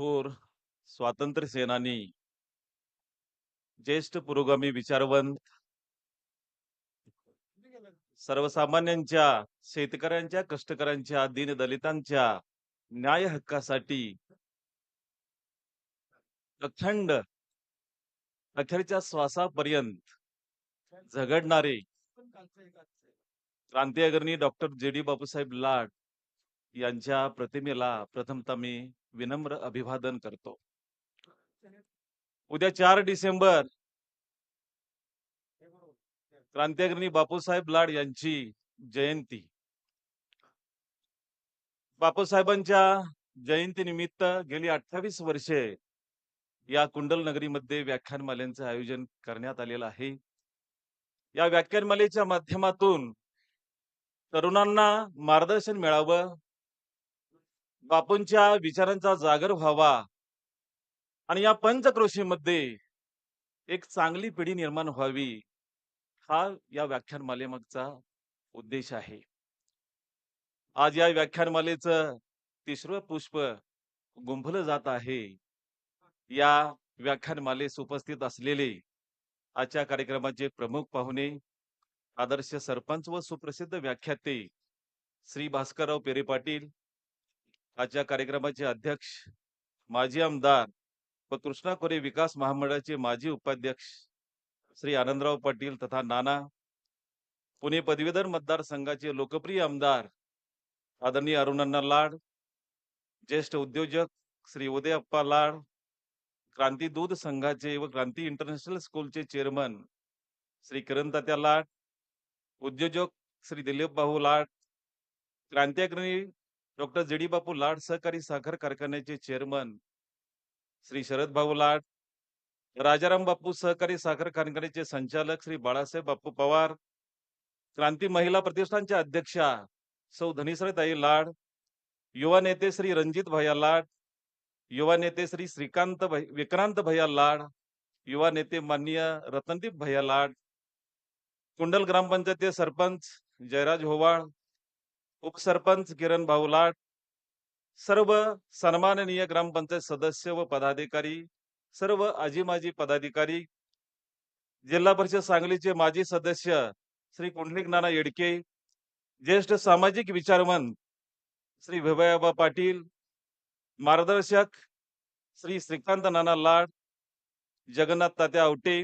थोर स्वातंत्र्य सेनानी ज्येष्ठ पुरोगामी विचारवंत सर्वसामान्यांच्या शेतकऱ्यांच्या कष्टकऱ्यांच्या दीनदलितांच्या न्याय हक्कासाठी अखंड अखेरच्या श्वासापर्यंत झगडणारे क्रांती अग्रणी डॉक्टर जे डी बापूसाहेब लाड यांच्या प्रतिमेला प्रथमतः मी विनम्र अभिवादन करतो. उद्या चार डिसेंबर. क्रांत्याग्रणी बापूसाहेब लाड यांची जयंती. बापूसाहेबांच्या जयंतीनिमित्त गेली अठ्ठावीस वर्षे या कुंडल नगरीमध्ये व्याख्यानमालेचं आयोजन करण्यात आलेलं आहे. या व्याख्यानमालेच्या माध्यमातून तरुणांना मार्गदर्शन मिळावं बापूंच्या विचारांचा जागर व्हावा. आणि या पंचक्रोशीमध्ये एक चांगली पिढी निर्माण व्हावी हा या व्याख्यानमालेमागचा उद्देश आहे. आज या व्याख्यानमालेचं तिसरं पुष्प गुंफलं जात आहे. या व्याख्यानमालेस उपस्थित असलेले आजच्या कार्यक्रमाचे प्रमुख पाहुणे आदर्श सरपंच व सुप्रसिद्ध व्याख्याते श्री भास्करराव पेरे पाटील आजच्या कार्यक्रमाचे अध्यक्ष माजी आमदार व कृष्णा खोरे विकास महामंडळाचे माजी उपाध्यक्ष श्री आनंदराव पाटील तथा नाना पुणे पदवीधर मतदारसंघाचे लोकप्रिय आमदार आदरणीय अरुणांना लाड ज्येष्ठ उद्योजक श्री उदयप्पा लाड क्रांती दूध संघाचे व क्रांती इंटरनॅशनल स्कूलचे चेअरमन श्री किरण तात्या लाड उद्योजक श्री दिलीप भाऊ लाड क्रांतिअग्रणी डॉक्टर जेडी बापू लाड सहकारी साखर कारखान्याचे चेअरमन श्री शरद भाऊ लाड राजाराम बापू सहकारी साखर कारखान्याचे संचालक श्री बाळासाहेब बापू पवार क्रांती महिला प्रतिष्ठानच्या अध्यक्षा सौ धनीसरताई लाड युवा नेते श्री रणजित भैया लाड युवा नेते श्री श्रीकांत भाई विक्रांत भैया लाड युवा नेते माननीय रतनदीप भैया लाड कुंडल ग्रामपंचायतीचे सरपंच जयराज होवाळ उपसरपंच किरण भाऊ लाट सर्व सन्माननीय ग्रामपंचायत सदस्य व पदाधिकारी सर्व आजी माजी पदाधिकारी जिल्हा परिषद सांगलीचे माजी सदस्य श्री कुंडलिक नाना येडके ज्येष्ठ सामाजिक विचारवंत श्री विभयाबा पाटील मार्गदर्शक श्री श्रीकांत नाना लाड जगन्नाथ तात्या आवटे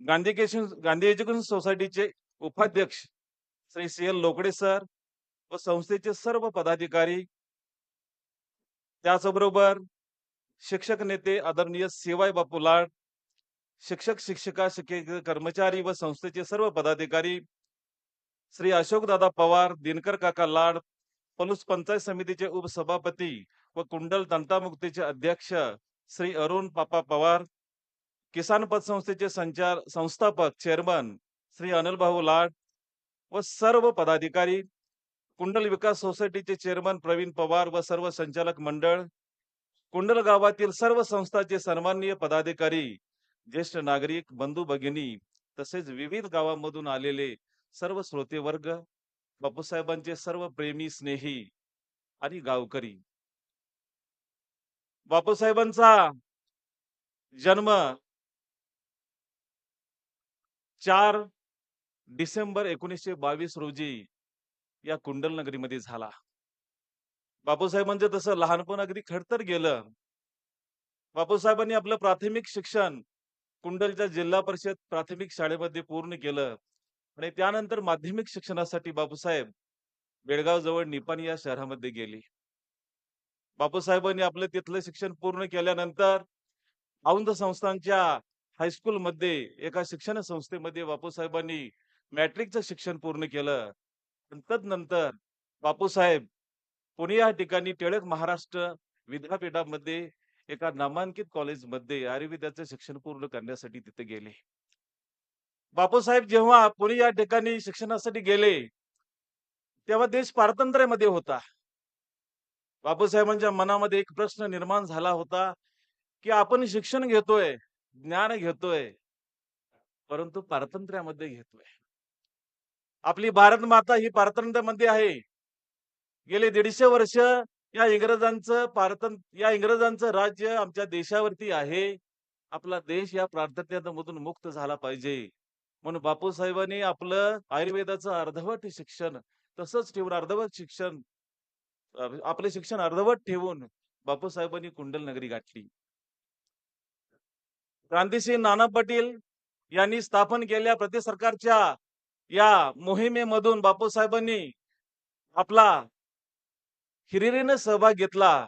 गांधी केशन गांधी एज्युकेशन सोसायटीचे उपाध्यक्ष Shri C L Lokade sir व संस्थेचे सर्व पदाधिकारी. त्याचबरोबर शिक्षक नेते आदरणीय सेवाय बापू लाड शिक्षक शिक्षिका शिक्षक कर्मचारी व संस्थेचे सर्व पदाधिकारी श्री अशोकदादा पवार दिनकर काका लाड पलूस पंचायत समितीचे उपसभापती व कुंडल तंटामुक्तीचे अध्यक्ष श्री अरुण पापा पवार किसान पतसंस्थेचे संचार संस्थापक चेअरमन श्री अनिल भाऊ लाड व सर्व पदाधिकारी कुंडल विकास सोसायटीचे चेअरमन प्रवीण पवार व सर्व संचालक मंडळ कुंडल गावातील सर्व संस्थाचे सन्माननीय पदाधिकारी ज्येष्ठ नागरिक बंधू भगिनी तसेच विविध गावांमधून आलेले सर्व श्रोते वर्ग बापूसाहेबांचे सर्व प्रेमी स्नेही आणि गावकरी. बापूसाहेबांचा जन्म चार डिसेंबर एकोणीसशे बावीस रोजी या कुंडल नगरीमध्ये झाला. बापूसाहेब म्हणजे तसं लहानपण अगदी खडतर गेलं. बापूसाहेबांनी आपलं प्राथमिक शिक्षण कुंडलच्या जिल्हा परिषद प्राथमिक शाळेमध्ये पूर्ण केलं. आणि त्यानंतर माध्यमिक शिक्षणासाठी बापूसाहेब बेळगाव जवळ निपाणी या शहरामध्ये गेली. बापूसाहेबांनी आपलं तिथलं शिक्षण पूर्ण केल्यानंतर औंध संस्थांच्या हायस्कूल मध्ये एका शिक्षण संस्थेमध्ये बापूसाहेबांनी मॅट्रिकचं शिक्षण पूर्ण केलं. नंतर नंतर बापूसाहेब पुणे या ठिकाणी टिळक महाराष्ट्र विद्यापीठामध्ये एका नामांकित कॉलेजमध्ये आयुर्वेदाचे शिक्षण पूर्ण करण्यासाठी तिथे गेले. बापूसाहेब जेव्हा पुणे या ठिकाणी शिक्षणासाठी गेले तेव्हा देश पारतंत्र्यामध्ये होता. बापूसाहेबांच्या मनामध्ये एक प्रश्न निर्माण झाला होता की आपण शिक्षण घेतोय ज्ञान घेतोय परंतु पारतंत्र्यामध्ये घेतोय. आपली भारत माता ही पारतंत्र्यामध्ये आहे गेले दीडशे वर्ष या इंग्रजांचं पारतन या इंग्रजांचं राज्य आमच्या देशावरती आहे. आपला देश या पारतंत्र्यामधून मुक्त झाला पाहिजे. म्हणून बापूसाहेबांनी आपलं आयुर्वेदाचं अर्धवट शिक्षण तसंच ठेवून अर्धवट शिक्षण आपले शिक्षण अर्धवट ठेवून बापूसाहेबांनी कुंडल नगरी गाठली. क्रांतिसिंह नाना पाटील यांनी स्थापन केलेल्या प्रति सरकारच्या या मोहिमेमधून बापूसाहेबांनी आपला हिरिरीने सहभाग घेतला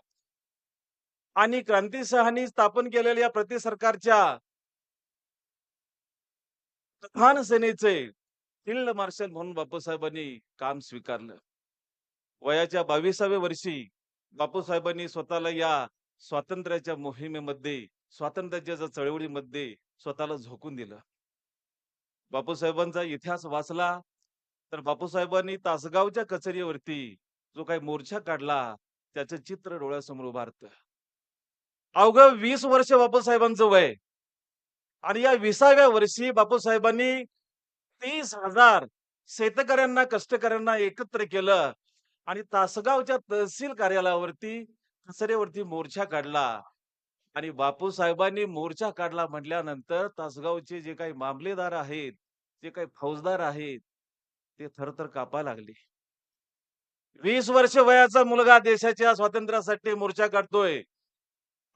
आणि क्रांतीसहानी स्थापन केलेल्या या प्रति सरकारच्या प्रधान सेनेचे फील्ड मार्शल म्हणून बापूसाहेबांनी काम स्वीकारलं. वयाच्या बाविसाव्या वर्षी बापूसाहेबांनी स्वतःला या स्वातंत्र्याच्या मोहिमेमध्ये, स्वातंत्र्याच्या चळवळीमध्ये स्वतःला झोकून दिलं. बापूसाहेबांचा इतिहास वाचला तर बापूसाहेबांनी तासगावच्या कचेरीवरती जो काही मोर्चा काढला त्याचं चित्र डोळ्यासमोर उभारत अवघं वीस वर्ष बापूसाहेबांचं वय. आणि या 20व्या वर्षी बापूसाहेबांनी तीस हजार शेतकऱ्यांना, कष्टकऱ्यांना एकत्र केलं आणि तासगावच्या तहसील कार्यालयावरती कचऱ्यावरती मोर्चा काढला. आणि बापूसाहेबांनी मोर्चा काढला म्हटल्यानंतर तासगावचे जे काही मामलेदार आहेत, जे काही फौजदार आहेत, ते थरथर कापा लागले. वीस वर्ष वयाचा मुलगा देशाच्या स्वातंत्र्यासाठी मोर्चा काढतोय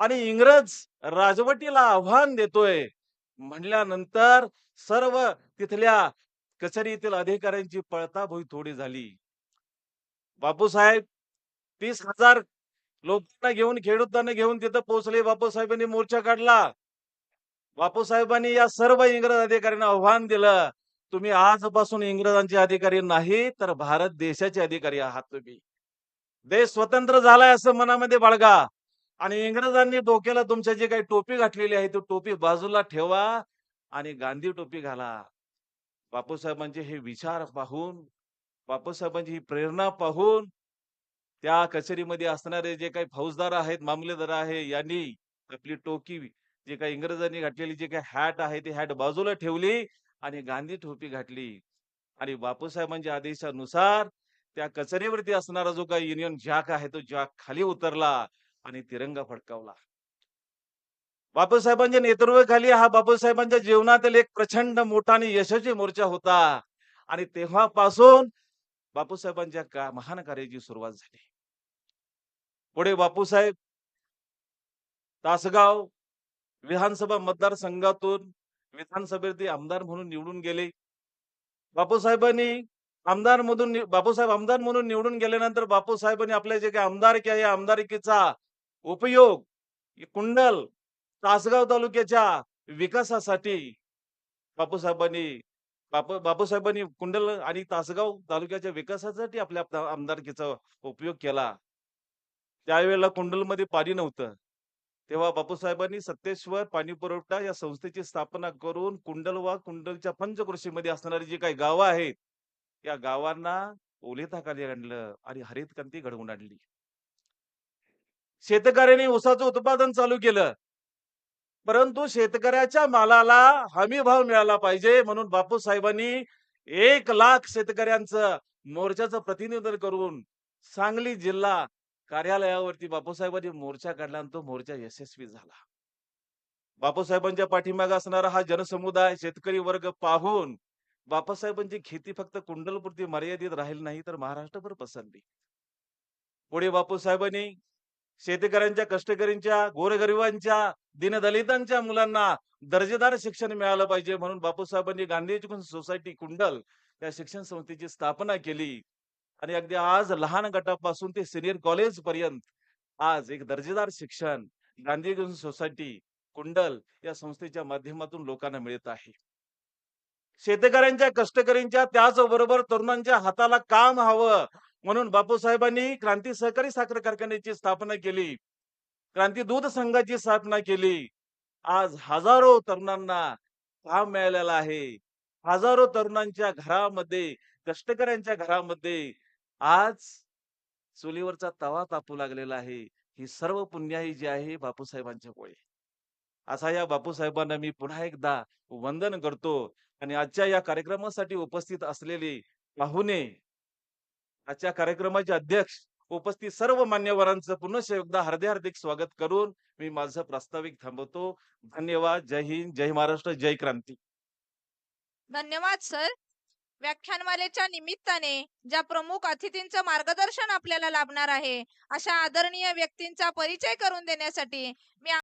आणि इंग्रज राजवटीला आव्हान देतोय म्हणल्यानंतर सर्व तिथल्या कचेरीतील अधिकाऱ्यांची पळताभोई थोडी झाली. बापूसाहेब 30,000 लोकांना घेऊन, खेडूतांना घेऊन तिथं पोहोचले. बापूसाहेबांनी मोर्चा काढला. बापूसाहेबांनी या सर्व इंग्रज अधिकाऱ्यांना आव्हान दिलं, तुम्ही आजपासून इंग्रजांचे अधिकारी नाही, तर भारत देशाचे अधिकारी आहात तुम्ही. देश स्वतंत्र झालाय असं मनामध्ये बाळगा आणि इंग्रजांनी डोक्याला तुमच्या जी काही टोपी घातलेली आहे, ती टोपी बाजूला ठेवा आणि गांधी टोपी घाला. बापूसाहेबांचे हे विचार पाहून, बापूसाहेबांची ही प्रेरणा पाहून त्या कचेरीमध्ये असणारे जे काही फौजदार आहेत, मामलेदार आहे, यांनी आपली टोकी जे काही इंग्रजांनी घातलेली जे काही हॅट आहे, ती हॅट बाजूला ठेवली आणि गांधी टोपी घातली आणि बापूसाहेबांच्या आदेशानुसार त्या कचेरीवरती असणारा जो काही युनियन जॅक आहे, तो जॅक खाली उतरला आणि तिरंगा फडकावला. बापूसाहेबांच्या नेतृत्वाखाली हा बापूसाहेबांच्या जीवनातील एक प्रचंड मोठा आणि यशस्वी मोर्चा होता आणि तेव्हापासून बापूसाहेबांच्या का महान कार्याची सुरुवात झाली. पुढे बापूसाहेब तासगाव विधानसभा मतदारसंघातून विधानसभेतील आमदार म्हणून निवडून गेले. बापूसाहेबांनी आमदार मधून बापूसाहेब आमदार म्हणून निवडून गेल्यानंतर बापूसाहेबांनी आपल्या जे काही आमदारकी आहे, आमदारकीचा उपयोग कुंडल, तासगाव तालुक्याच्या विकासासाठी बापूसाहेबांनी बापू बापूसाहेबांनी कुंडल आणि तासगाव तालुक्याच्या विकासासाठी आपल्या आमदारकीचा उपयोग केला. त्यावेळेला कुंडलमध्ये पाणी नव्हतं. तेव्हा बापूसाहेबांनी सत्तेश्वर पाणी पुरवठा या संस्थेची स्थापना करून कुंडल वा कुंडलच्या पंचकृषीमध्ये असणारी जी काही गावं आहेत, या गावांना ओलिताखाली आणलं आणि हरित क्रांती घडवून आणली. शेतकऱ्यांनी ऊसाचं उत्पादन चालू केलं. परंतु शेतकऱ्याच्या मालाला हमी भाव मिळाला पाहिजे म्हणून बापूसाहेबांनी एक लाख शेतकऱ्यांचं मोर्चाचं प्रतिनिधित्व करून सांगली जिल्हा कार्यालयावरती बापूसाहेबांनी मोर्चा काढला आणि तो मोर्चा यशस्वी झाला. बापूसाहेबांच्या पाठीमागे असणारा हा जनसमुदाय, शेतकरी वर्ग पाहून बापासाहेबांची खेती फक्त कुंडलपुरती मर्यादित राहील नाही, तर महाराष्ट्रभर पसरली. पुढे बापूसाहेबांनी शेतकऱ्यांच्या, कष्टकरींच्या गोरगरिबांच्या, दीनदलितांच्या मुलांना दर्जेदार शिक्षण मिळालं पाहिजे म्हणून बापूसाहेबांनी गांधी एज्युकेशन सोसायटी कुंडल या शिक्षण संस्थेची स्थापना केली आणि अगदी आज लहान गटापासून ते सिनियर कॉलेज पर्यंत आज एक दर्जेदार शिक्षण गांधी सोसायटी कुंडल या संस्थेच्या माध्यमातून लोकांना मिळत आहे. शेतकऱ्यांच्या, कष्टकऱ्यांच्या त्याचबरोबर तरुणांच्या हाताला काम हवं म्हणून बापूसाहेबांनी क्रांती सहकारी साखर कारखान्याची स्थापना केली. क्रांती दूध संघाची स्थापना केली. आज हजारो तरुणांना काम मिळालेलं आहे. हजारो तरुणांच्या घरामध्ये, कष्टकऱ्यांच्या घरामध्ये आज चुलीवरचा तवा तापू लागलेला आहे. ही सर्व पुण्याई जी आहे बापूसाहेबांच्यामुळे. असा या बापूसाहेबांना मी पुन्हा एकदा वंदन करतो आणि आजच्या या कार्यक्रमासाठी उपस्थित असलेले पाहुणे, आजच्या कार्यक्रमाचे अध्यक्ष उपस्थित सर्व मान्यवरांचं पुनश्च एकदा हार्दिक हार्दिक स्वागत करून मी माझं प्रास्ताविक थांबवतो. धन्यवाद. जय हिंद. जय महाराष्ट्र. जय क्रांती. धन्यवाद सर. व्याख्यानमालेच्या निमित्ताने ज्या प्रमुख अतिथींचं मार्गदर्शन आपल्याला लाभणार आहे अशा आदरणीय व्यक्तींचा परिचय करून देण्यासाठी मी